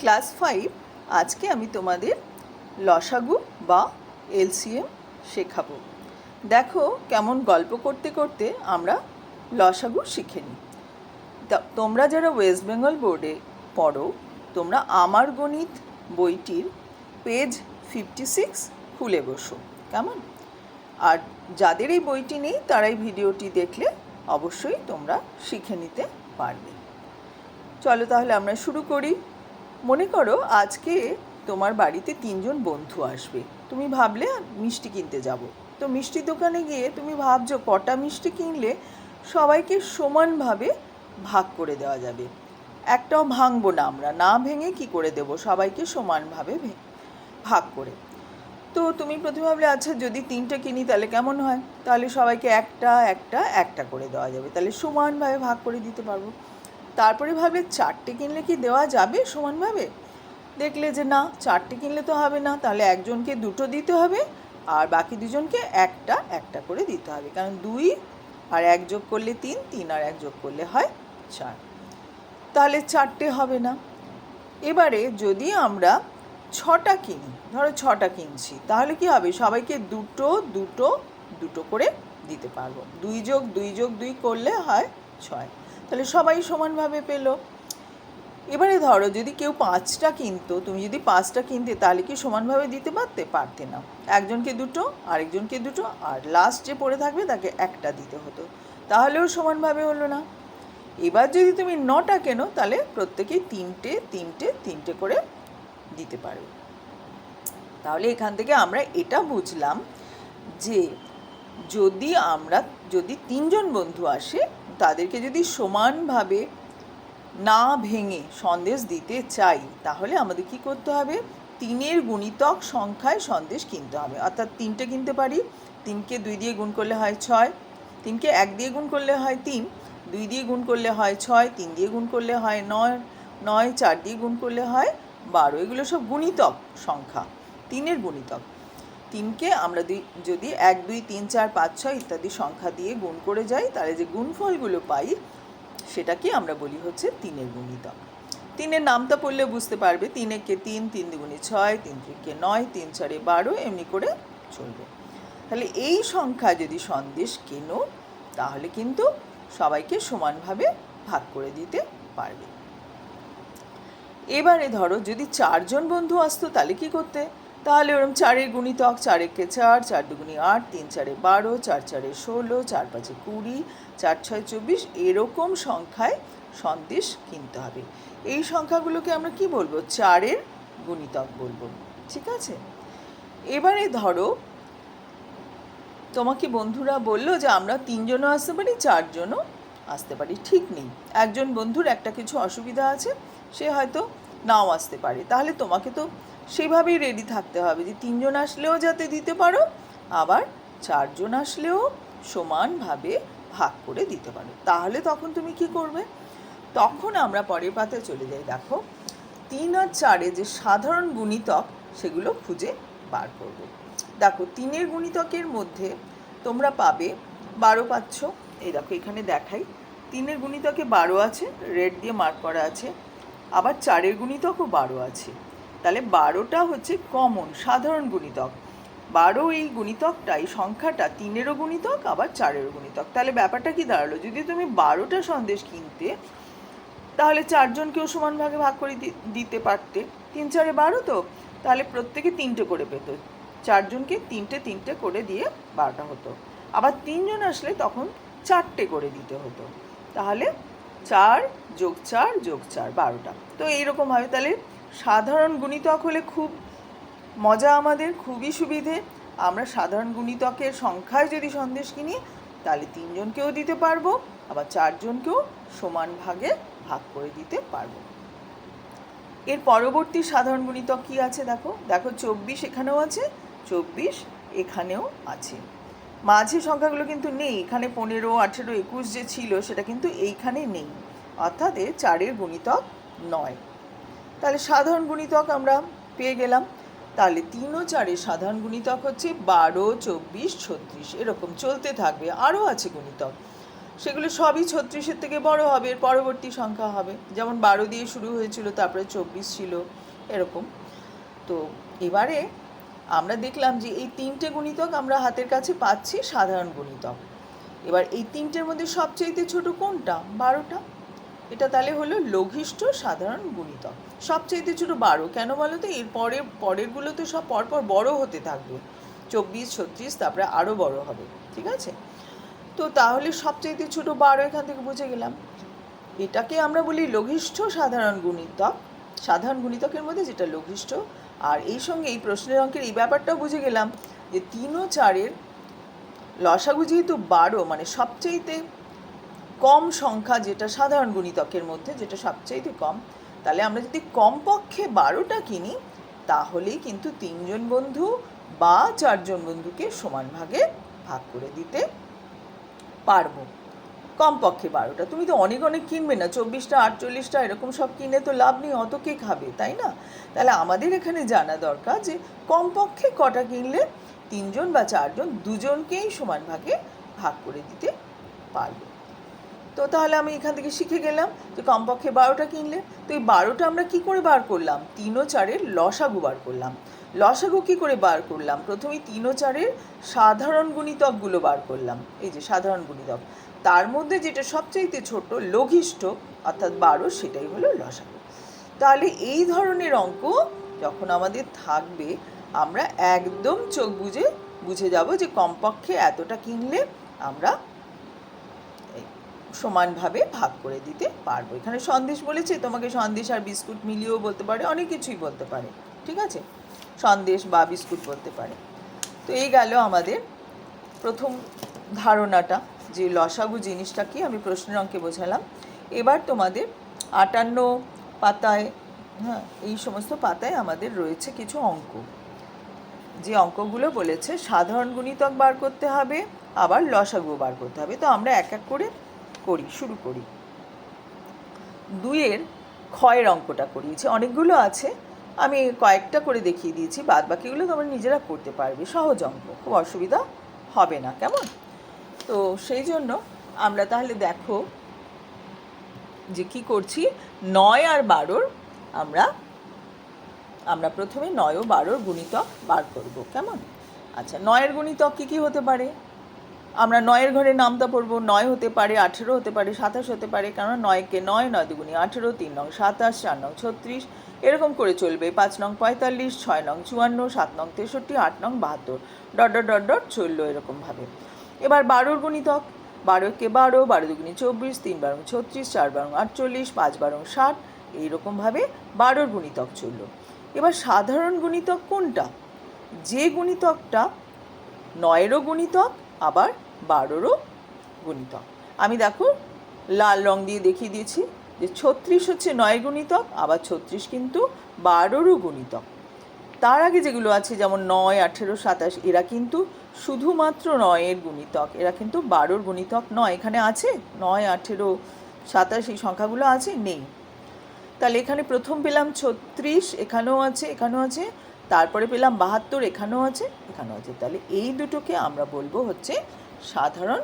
Class five, আজকে আমি তোমাদের লসাগু বা এলসিএম শেখাবো। দেখো কেমন গল্প করতে করতে আমরা লসাগু শিখে নিই। তোমরা যারা ওয়েস্ট বেঙ্গল বোর্ডে পড়ো, তোমরা আমার গণিত বইটির পেজ ফিফটি সিক্স খুলে বসো, কেমন? আর যাদের এই বইটি নেই, তারাই ভিডিওটি দেখলে অবশ্যই তোমরা শিখে নিতে পারবে। চলো তাহলে আমরা শুরু করি। মনে করো আজকে তোমার বাড়িতে তিনজন বন্ধু আসবে। তুমি ভাবলে মিষ্টি কিনতে যাব। তো মিষ্টির দোকানে গিয়ে তুমি ভাবছ কটা মিষ্টি কিনলে সবাইকে সমানভাবে ভাগ করে দেওয়া যাবে। একটাও ভাঙবো না আমরা। না ভেঙে কি করে দেব? সবাইকে সমানভাবে ভাগ করে। তো তুমি প্রথমে ভাবলে আচ্ছা যদি তিনটে কিনি তাহলে কেমন হয়? তাহলে সবাইকে একটা একটা একটা করে দেওয়া যাবে। তাহলে সমানভাবে ভাগ করে দিতে পারব। তারপরে ভাবলে চারটে কিনলে কি দেওয়া যাবে সমানভাবে দেখলে যে না, চারটে কিনলে তো হবে না, তাহলে একজনকে দুটো দিতে হবে আর বাকি দুজনকে একটা একটা করে দিতে হবে। কারণ দুই আর এক যোগ করলে তিন তিন আর এক যোগ করলে হয় চার। তাহলে চারটে হবে না। এবারে যদি আমরা ছটা কিনি, ধরো ছটা কিনছি, তাহলে কি হবে? সবাইকে দুটো দুটো দুটো করে দিতে পারব। দুই যোগ দুই যোগ দুই করলে হয় ছয়। তাহলে সবাই সমানভাবে পেল। এবারে ধরো, যদি কেউ পাঁচটা কিনতো, তুমি যদি পাঁচটা কিনতে, তাহলে কি সমানভাবে দিতে পারতে? পারতে না। একজনকে দুটো, আরেকজনকে দুটো, আর লাস্ট যে পড়ে থাকবে, তাকে একটা দিতে হতো। তাহলেও সমানভাবে হলো না। এবার যদি তুমি নটা কেনো, তাহলে প্রত্যেকেই তিনটে তিনটে তিনটে করে দিতে পারবে তাহলে এখান থেকে আমরা এটা বুঝলাম যে যদি আমরা, যদি তিনজন বন্ধু আসে তাদেরকে যদি সমানভাবে না ভেঙে সন্দেশ দিতে চাই, তাহলে আমাদের কি করতে হবে? তিনের গুণিতক সংখ্যায় সন্দেশ কিনতে হবে। অর্থাৎ তিনটে কিনতে পারি। তিনকে দুই দিয়ে গুণ করলে হয় ছয়। তিনকে এক দিয়ে গুণ করলে হয় তিন। দুই দিয়ে গুণ করলে হয় ছয়। তিন দিয়ে গুণ করলে হয় নয়। নয়, চার দিয়ে গুণ করলে হয় বারো। এগুলো সব গুণিতক সংখ্যা। তিনের গুণিতক। তিনকে আমরা যদি এক, দুই, তিন, চার, পাঁচ, ছয় ইত্যাদি সংখ্যা দিয়ে গুণ করে যাই, তাহলে যে গুণফলগুলো পাই, সেটাকে আমরা বলি হচ্ছে তিনের গুণিতক। তিনের নামটা পড়লে বুঝতে পারবে, তিন তিনেকে তিন তিন দুগুণে ছয়, তিন তিনকে নয়, তিন চারে বারো, এমনি করে চলবে। তাহলে এই সংখ্যা যদি সন্দেশ কেনো, তাহলে কিন্তু সবাইকে সমানভাবে ভাগ করে দিতে পারবে। এবারে ধরো যদি চারজন বন্ধু আসতো, তাহলে কি করতে? তাহলে ওরকম চারের গুণিতক চার একে চার চার দুগুণি আট, তিন চারে বারো, চার চারে ষোলো, চার পাঁচে কুড়ি, চার ছয় চব্বিশ এরকম সংখ্যায় সন্দেশ কিনতে হবে। এই সংখ্যাগুলোকে আমরা কি বলব? চারের গুণিতক বলব। ঠিক আছে? এবারে ধরো, তোমাকে বন্ধুরা বলল যে আমরা তিনজনও আসতে পারি, চারজনও আসতে পারি। ঠিক নেই। একজন বন্ধুর একটা কিছু অসুবিধা আছে, সে হয়তো নাও আসতে পারে। তাহলে তোমাকে তো সেভাবেই রেডি থাকতে হবে যে তিনজন আসলেও যাতে দিতে পারো, আবার চারজন আসলেও সমানভাবে ভাগ করে দিতে পারো। তাহলে তখন তুমি কি করবে? তখন আমরা পরের পাতে চলে যাই। দেখো, তিন আর চারে যে সাধারণ গুণিতক, সেগুলো খুঁজে বার করব। দেখো, তিনের গুণিতকের মধ্যে তোমরা পাবে বারো পাচ্ছ এই দেখো, এখানে দেখাই। তিনের গুণিতকে বারো আছে রেড দিয়ে মার্ক করা আছে। আবার চারের গুণিতকও বারো আছে। তাহলে বারোটা হচ্ছে কমন, সাধারণ গুণিতক। বারো এই গুণিতকটা এই সংখ্যাটা তিনেরও গুণিতক, আবার চারেরও গুণিতক। তাহলে ব্যাপারটা কি দাঁড়াল? যদি তুমি বারোটা সন্দেশ কিনতে, তাহলে চারজনকেও সমান ভাগে ভাগ করে দিতে পারতে। তিন চারে বারো তো? তাহলে প্রত্যেকে তিনটে করে পেত। চারজনকে তিনটে তিনটে করে দিয়ে বারোটা হতো। আবার তিনজন আসলে তখন চারটে করে দিতে হতো। তাহলে চার যোগ চার যোগ চার, বারোটা। তো এইরকমভাবে তাহলে সাধারণ গুণিতক হলে খুব মজা আমাদের, খুবই সুবিধে। আমরা সাধারণ গুণিতকের সংখ্যায় যদি সন্দেশ কিনি, তাহলে তিনজনকেও দিতে পারব, আবার চারজনকেও সমান ভাগে ভাগ করে দিতে পারব। এর পরবর্তী সাধারণ গুণিতক কি আছে দেখো? দেখো চব্বিশ এখানেও আছে, চব্বিশ এখানেও আছে। মাঝে সংখ্যাগুলো কিন্তু নেই, এখানে পনেরো, আঠেরো, একুশ যে ছিল, সেটা কিন্তু এইখানে নেই। অর্থাৎ এর চারের গুণিতক নয়। তাহলে সাধারণ গুণিতক আমরা পেয়ে গেলাম। তাহলে তিন ও চারের সাধারণ গুণিতক হচ্ছে বারো, চব্বিশ, ছত্রিশ, এরকম চলতে থাকবে। আরও আছে গুণিতক। সেগুলো সবই ছত্রিশের থেকে বড় হবে, এর পরবর্তী সংখ্যা হবে। যেমন বারো দিয়ে শুরু হয়েছিল, তারপরে চব্বিশ ছিল, এরকম। তো এবারে আমরা দেখলাম যে এই তিনটে গুণিতক আমরা হাতের কাছে পাচ্ছি সাধারণ গুণিতক। এবার এই তিনটের মধ্যে সবচেয়ে ছোট কোনটা? বারোটা? এটা তাহলে হলো লঘিষ্ঠ সাধারণ গুণিতক। সবচেয়ে ছোট বারো, কেন বলো তো? এর পরে পরেরগুলো তো সব পরপর বড় হতে থাকবে। চব্বিশ, ছত্রিশ, তারপরে আরও বড় হবে, ঠিক আছে? তো তাহলে সবচেয়ে ছোট বারো এখান থেকে বুঝে গেলাম। এটাকে আমরা বলি লঘিষ্ঠ সাধারণ গুণিতক। সাধারণ গুণিতকের মধ্যে যেটা লঘিষ্ঠ, আর এই সঙ্গে এই প্রশ্নের অঙ্কের এই ব্যাপারটাও বুঝে গেলাম যে তিন ও চারের লসাগু যেহেতু বারো মানে সবচেয়েতে কম সংখ্যা যেটা সাধারণ গুণিতকের মধ্যে, যেটা সবচাইতে কম, তাহলে আমরা যদি কমপক্ষে বারোটা কিনি, তাহলেই কিন্তু তিনজন বন্ধু বা চারজন বন্ধুকে সমান ভাগে ভাগ করে দিতে পারব। কমপক্ষে বারোটা। তুমি তো অনেক অনেক কিনবে না, চব্বিশটা, আটচল্লিশটা, এরকম সব কিনে তো লাভ নেই, অত কে খাবে, তাই না? তাহলে আমাদের এখানে জানা দরকার যে, কমপক্ষে কটা কিনলে তিনজন বা চারজন দুজনকেই সমান ভাগে ভাগ করে দিতে পারবে। তো তাহলে আমি এখান থেকে শিখে গেলাম যে কমপক্ষে বারোটা কিনলে, তো এই বারোটা আমরা কি করে বার করলাম? তিন ও চারের লসাগু বার করলাম। লসাগু কি করে বার করলাম? প্রথমেই তিন ও চারের সাধারণ গুণিতকগুলো বার করলাম। এই যে সাধারণ গুণিতক। তার মধ্যে যেটা সবচাইতে ছোট, লঘিষ্ঠ, অর্থাৎ বারো, সেটাই হলো লসাগু। তাহলে এই ধরনের অঙ্ক যখন আমাদের থাকবে, আমরা একদম চোখ বুঝে বুঝে যাব যে কমপক্ষে এতটা কিনলে আমরা সমানভাবে ভাগ করে দিতে পারব। এখানে সন্দেশ বলেছে, তোমাকে সন্দেশ আর বিস্কুট মিলিয়েও বলতে পারে, অনেক কিছুই বলতে পারে, ঠিক আছে? সন্দেশ বা বিস্কুট বলতে পারে। তো এই গেল আমাদের প্রথম ধারণাটা, যে লসাগু জিনিসটা কি আমি প্রশ্নের অঙ্কে বোঝালাম। এবার তোমাদের আটান্ন পাতায় হ্যাঁ এই সমস্ত পাতায় আমাদের রয়েছে কিছু অঙ্ক। যে অঙ্কগুলো বলেছে, সাধারণ গুণিতক বার করতে হবে, আবার লসাগু বার করতে হবে। তো আমরা এক এক করে করি, শুরু করি। দুইয়ের ক্ষয়ের অঙ্কটা করিয়েছি। অনেকগুলো আছে, আমি কয়েকটা করে দেখিয়ে দিয়েছি বাদ বাকিগুলো তোমরা নিজেরা করতে পারবে। সহজ অঙ্ক, খুব অসুবিধা হবে না, কেমন? তো সেই জন্য আমরা তাহলে দেখো যে কি করছি, নয় আর বারোর আমরা আমরা প্রথমে নয় ও বারোর গুণিতক বার করব, কেমন? আচ্ছা নয়ের গুণিতক কী কী হতে পারে? আমরা নয়ের ঘরে নামটা পড়ব, নয় হতে পারে, আঠেরো হতে পারে, সাতাশ হতে পারে কারণ নয়কে নয় নয় দুগুণি আঠেরো, তিন নং সাতাশ, চার নং ছত্রিশ, এরকম করে চলবে। পাঁচ নং পঁয়তাল্লিশ, ছয় নং চুয়ান্ন, সাত নং তেষট্টি, আট নং বাহাত্তর। ডট ডট ডট ডট চলল এরকমভাবে। এবার বারোর গুণিতক। বারোকে বারো বারো দুগুণি চব্বিশ, তিন বারো ছত্রিশ, চার বারো আটচল্লিশ, পাঁচ বারো ষাট, এইরকমভাবে বারোর গুণিতক চলল। এবার সাধারণ গুণিতক কোনটা? যে গুণিতকটা নয়েরও গুণিতক, আবার বারোরও গুণিতক। আমি দেখো লাল রং দিয়ে দেখিয়ে দিয়েছি যে ছত্রিশ হচ্ছে নয় গুণিতক, আবার ছত্রিশ কিন্তু বারোরও গুণিতক। তার আগে যেগুলো আছে, যেমন নয়, আঠেরো, সাতাশ, এরা কিন্তু শুধুমাত্র নয়ের গুণিতক। এরা কিন্তু বারোর গুণিতক নয়। এখানে আছে নয়, আঠেরো, সাতাশ, এই সংখ্যাগুলো আছে, নেই। তাহলে এখানে প্রথম পেলাম ছত্রিশ, এখানেও আছে এখানেও আছে। তারপরে পেলাম বাহাত্তর, এখানেও আছে এখানেও আছে। তাহলে এই দুটোকে আমরা বলব হচ্ছে সাধারণ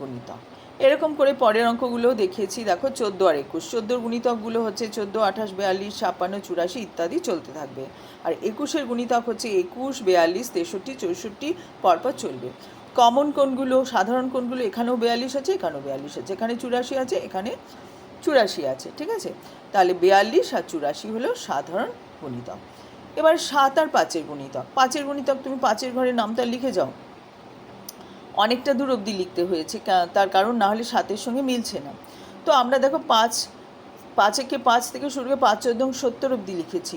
গুণিতক। এরকম করে পরের অঙ্কগুলোও দেখিয়েছি। দেখো, চোদ্দ আর একুশ। চোদ্দোর গুণিতকগুলো হচ্ছে চোদ্দ, আঠাশ, বিয়াল্লিশ, ছাপ্পান্ন, চুরাশি ইত্যাদি চলতে থাকবে। আর একুশের গুণিতক হচ্ছে একুশ, বিয়াল্লিশ, তেষট্টি, চৌষট্টি, পরপর চলবে। কমন কোনগুলো সাধারণ কোনগুলো এখানেও বিয়াল্লিশ আছে, এখানেও বিয়াল্লিশ আছে। এখানে চুরাশি আছে, এখানে চুরাশি আছে, ঠিক আছে? তাহলে বিয়াল্লিশ আর চুরাশি হলো সাধারণ গুণিতক। এবার সাত আর পাঁচের গুণিতক। পাঁচের গুণিতক তুমি পাঁচের ঘরে নামটা লিখে যাও। অনেকটা দূর অবধি লিখতে হয়েছে তার কারণ না হলে সাতের সঙ্গে মিলছে না। তো আমরা দেখো পাঁচ পাঁচেকে পাঁচ থেকে শুরু করে পাঁচ চোদ্দ সত্তর অবধি লিখেছি।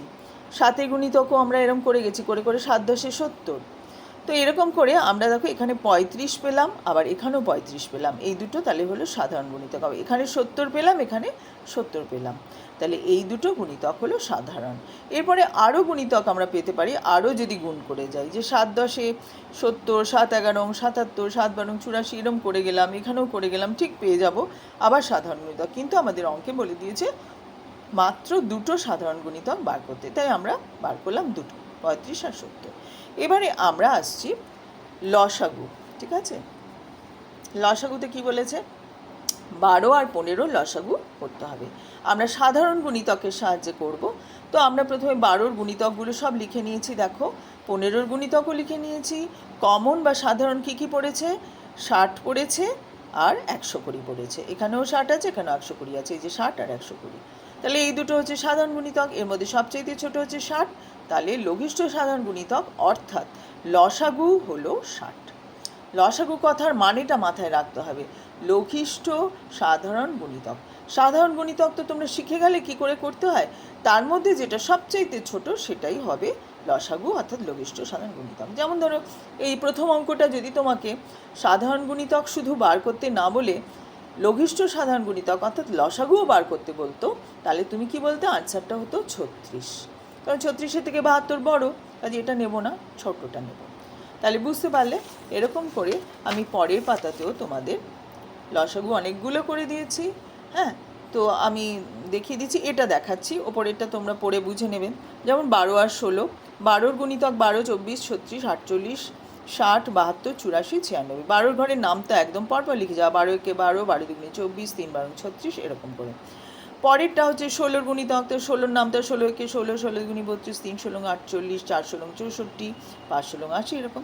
সাতের গুণিতকও আমরা এরকম করে গেছি, করে করে সাত দশে সত্তর। তো এরকম করে আমরা দেখো এখানে পঁয়ত্রিশ পেলাম, আবার এখানেও পঁয়ত্রিশ পেলাম। এই দুটো তাহলে হলো সাধারণ গুণিতক। হবে এখানে সত্তর পেলাম, এখানে সত্তর পেলাম। তাহলে এই দুটো গুণিতক হলো সাধারণ। এরপরে আরও গুণিতক আমরা পেতে পারি আরও যদি গুণ করে যাই, যে সাত দশে সত্তর, সাত এগারো, সাতাত্তর, সাত বারো, চুরাশি, এরম করে গেলাম, এখানেও করে গেলাম, ঠিক পেয়ে যাব। আবার সাধারণ গুণিতক, কিন্তু আমাদের অঙ্কে বলে দিয়েছে, মাত্র দুটো সাধারণ গুণিতক বার করতে। তাই আমরা বার করলাম দুটো, পঁয়ত্রিশ আর সত্তর। এবারে আমরা আসছি লসাগু, ঠিক আছে? লসাগুতে কি বলেছে? বারো আর পনেরো লসাগু করতে হবে। আমরা সাধারণ গুণিতকের সাহায্যে করব। তো আমরা প্রথমে বারোর গুণিতকগুলো সব লিখে নিয়েছি, দেখো। পনেরোর গুণিতকও লিখে নিয়েছি। কমন বা সাধারণ কী কী পড়েছে? ষাট পড়েছে আর একশো কুড়ি পড়েছে। এখানেও ষাট আছে, এখানেও একশো কুড়ি আছে। এই যে ষাট আর একশো কুড়ি। তাহলে এই দুটো হচ্ছে সাধারণ গুণিতক, এর মধ্যে সবচেয়ে ছোট হচ্ছে ষাট। তাহলে লঘিষ্ঠ সাধারণ গুণিতক, অর্থাৎ লসাগু হলো ষাট। লসাগু কথার মানেটা মাথায় রাখতে হবে। লঘিষ্ঠ সাধারণ গুণিতক। সাধারণ গুণিতক তো তোমরা শিখে গেলে কি করে করতে হয়? তার মধ্যে যেটা সবচাইতে ছোট সেটাই হবে লসাগু অর্থাৎ লঘিষ্ঠ সাধারণ গুণিতক। যেমন ধরো, এই প্রথম অঙ্কটা যদি তোমাকে সাধারণ গুণিতক শুধু বার করতে না বলে লঘিষ্ঠ সাধারণ গুণিতক অর্থাৎ লসাগুও বার করতে বলতো, তাহলে তুমি কি বলতে? আনসারটা হতো ছত্রিশ। কারণ ছত্রিশের থেকে বাহাত্তর বড়, কাজে এটা নেব না, ছোটটা নেব। তাহলে বুঝতে পারলে এরকম করে আমি পরের পাতাতেও তোমাদের লসাগু অনেকগুলো করে দিয়েছি হ্যাঁ? তো আমি দেখিয়ে দিচ্ছি, এটা দেখাচ্ছি, ওপরেরটা তোমরা পড়ে বুঝে নেবেন যেমন বারো আর ষোলো, বারোর গুণিতক বারো, চব্বিশ, ছত্রিশ, আটচল্লিশ, ষাট, বাহাত্তর, চুরাশি, ছিয়ানব্বই। বারোর ঘরের নামটা একদম পরপর লিখে যাওয়া বারো একে বারো বারো দুগুণে চব্বিশ, তিন বারো ছত্রিশ, এরকম করে। পরেরটা হচ্ছে ষোলোর গুণিতক তো ষোলোর নামটা ষোলো একে ষোলো ষোলো গুণি বত্রিশ, তিন ষোলো, আটচল্লিশ, চার ষোলো, চৌষট্টি, পাঁচ ষোলো, আশি, এরকম।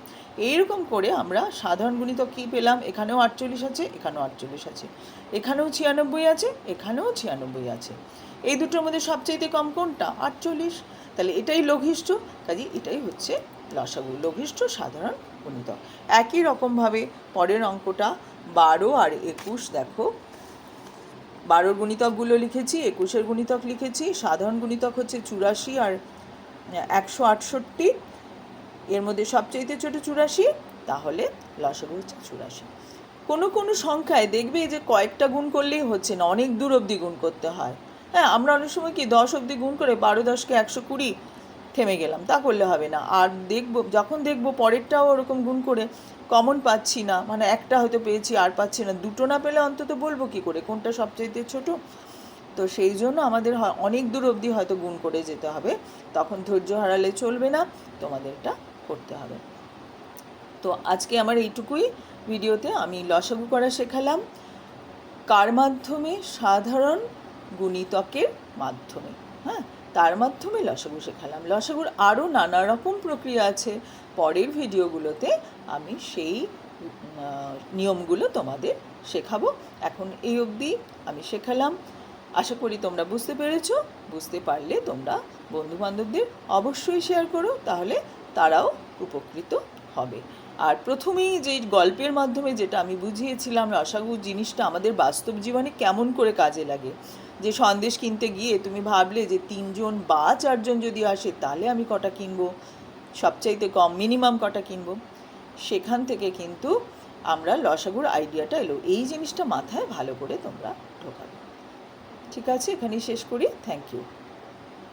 এইরকম করে আমরা সাধারণ গুণিতক কী পেলাম? এখানেও আটচল্লিশ আছে, এখানেও আটচল্লিশ আছে। এখানেও ছিয়ানব্বই আছে, এখানেও ছিয়ানব্বই আছে। এই দুটোর মধ্যে সবচাইতে কম কোনটা? আটচল্লিশ। তাহলে এটাই লঘিষ্ঠ কাজে এটাই হচ্ছে লসাগু। লঘিষ্ঠ সাধারণ গুণিতক। একই রকমভাবে পরের অঙ্কটা বারো আর একুশ, দেখো বারোর গুণিতকগুলো লিখেছি, একুশের গুণিতক লিখেছি, সাধারণ গুণিতক হচ্ছে চুরাশি আর একশো আটষট্টি। এর মধ্যে সবচেয়ে ছোটো চুরাশি, তাহলে লসাগু হচ্ছে চুরাশি। কোনো কোনো সংখ্যায় দেখবে যে কয়েকটা গুণ করলেই হচ্ছে না, অনেক দূর অবধি গুণ করতে হয়। হ্যাঁ আমরা অনেক সময় কি দশ অবধি গুণ করে বারো দশকে একশো কুড়ি থেমে গেলাম, তা করলে হবে না। আর দেখব, যখন দেখব পরেরটাও ওরকম গুণ করে কমন পাচ্ছি না মানে একটা হয়তো পেয়েছি আর পাচ্ছি না, দুটো না পেলে অন্তত বলব কি করে, কোনটা সবচাইতে ছোট? তো সেই জন্য আমাদের অনেক দূর অবধি হয়তো গুণ করে যেতে হবে, তখন ধৈর্য হারালে চলবে না তোমাদের এটা করতে হবে। তো আজকে আমার এইটুকুই, ভিডিওতে আমি লসাগু করা শেখালাম, কার মাধ্যমে সাধারণ গুণিতকের মাধ্যমে। হ্যাঁ তার মাধ্যমে লসাগু শেখালাম। লসাগুর আরও নানা রকম প্রক্রিয়া আছে। পরের ভিডিওগুলোতে আমি সেই নিয়মগুলো তোমাদের শেখাবো। এখন এই অবধি আমি শেখালাম। আশা করি তোমরা বুঝতে পেরেছ। বুঝতে পারলে তোমরা বন্ধুবান্ধবদের অবশ্যই শেয়ার করো, তাহলে তারাও উপকৃত হবে। আর প্রথমেই যে গল্পের মাধ্যমে যেটা আমি বুঝিয়েছিলাম রসাগু জিনিসটা আমাদের বাস্তব জীবনে কেমন করে কাজে লাগে যে সন্দেশ কিনতে গিয়ে তুমি ভাবলে যে তিনজন বা চারজন যদি আসে, তাহলে আমি কটা কিনবো? সবচাইতে কম মিনিমাম কটা কিনবো? সেখান থেকে কিন্তু আমরা লসাগুর আইডিয়াটা এলো। এই জিনিসটা মাথায় ভালো করে তোমরা ঢোকাবে। ঠিক আছে, এখানেই শেষ করি। Thank you